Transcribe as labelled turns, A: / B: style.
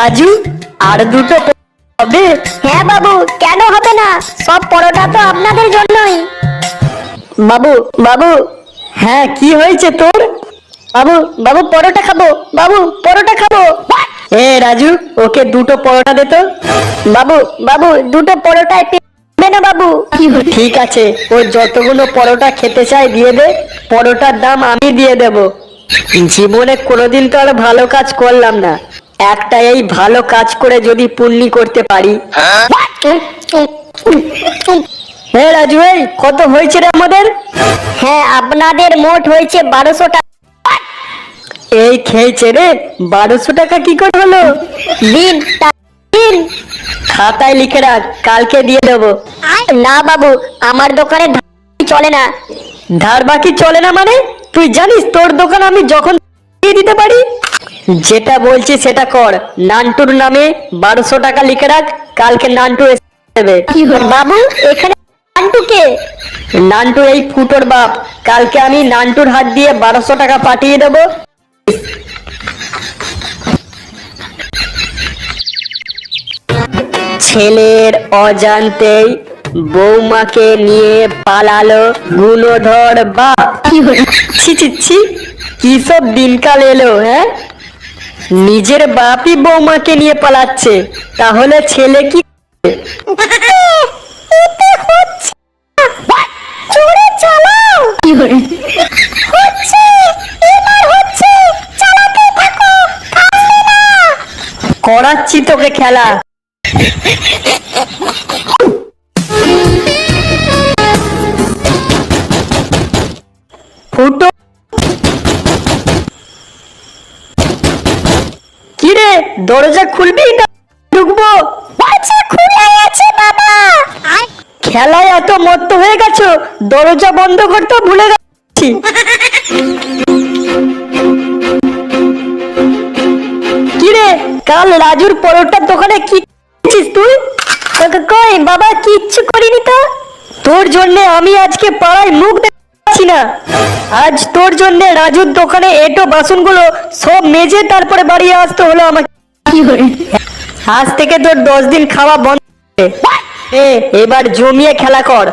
A: রাজু আর দুটো হবে।
B: হ্যাঁ বাবু কেন হবে না? সব পরোটা তো আপনাদের জন্যই।
A: বাবু বাবু হ্যাঁ কি হয়েছে তোর?
B: বাবু বাবু পরোটা খাব। বাবু পরোটা খাব।
A: এ রাজু ওকে দুটো পরোটা দে তো।
B: বাবু বাবু দুটো পরোটায় না বাবু।
A: ঠিক আছে ও যতগুলো পরোটা খেতে চায় দিয়ে দে। পরোটার দাম আমি দিয়ে দেব। জীবনে কোনোদিন তো আর ভালো কাজ করলাম না। একটা এই ভালো কাজ করে যদি পুণ্যি করতে পারি। হে রাজু এই কত হয়েছে রে আমাদের?
B: হ্যাঁ আপনাদের মোট হয়েছে বারোশো টাকা।
A: এই খেয়েছে রে বারোশো টাকা কি করে হলো?
B: দিন দিন।
A: খাতায় লিখে রাখ কালকে দিয়ে দেবো।
B: না বাবু আমার দোকানে ধার চলে না।
A: ধার বাকি চলে না মানে? তুই জানিস তোর দোকান আমি যখন দিয়ে দিতে পারি? যেটা বলছি সেটা কর। নান্টুর নামে বারোশো টাকা লিখে রাখ কালকে নান্টু এসে দেবে
B: বাবু এখানে আন্টুকে
A: নান্টু এই ফুটোর বাপ। কালকে আমি নান্টুর হাত দিয়ে বারোশো টাকা পাঠিয়ে দেবো। ছেলের অজান্তেই বৌমাকে নিয়ে পালালো গুণধর বাপ। ছি ছি ছি। কি সব দিনকাল এলো হ্যাঁ? নিজের বাপই বৌমাকে নিয়ে পালাচ্ছে, তাহলে ছেলে কি করাচ্ছি তোকে খেলা। ফুটো কিরে দরজা খুলবি না? ঢুকবো।
B: দরজা খুলে আছে বাবা।
A: খেলায় এত মত্ত হয়ে গেছো দরজা বন্ধ করতে ভুলে গেছি। কিরে কাল রাজুর পরোটার দোকানে কি করছিস তুই?
B: কই বাবা কিচ্ছু করিনি তো?
A: তোর জন্য আমি আজকে পাড়ায় মুখ দেখাচ্ছি না। আজ তোর জন্য রাজুর দোকানে এটো বাসনগুলো সব মেজে তারপরে বাড়ি আসতে হলো আমাকে। আজ থেকে তোর দশ দিন খাওয়া বন্ধ এ এবার জমিয়ে খেলা কর।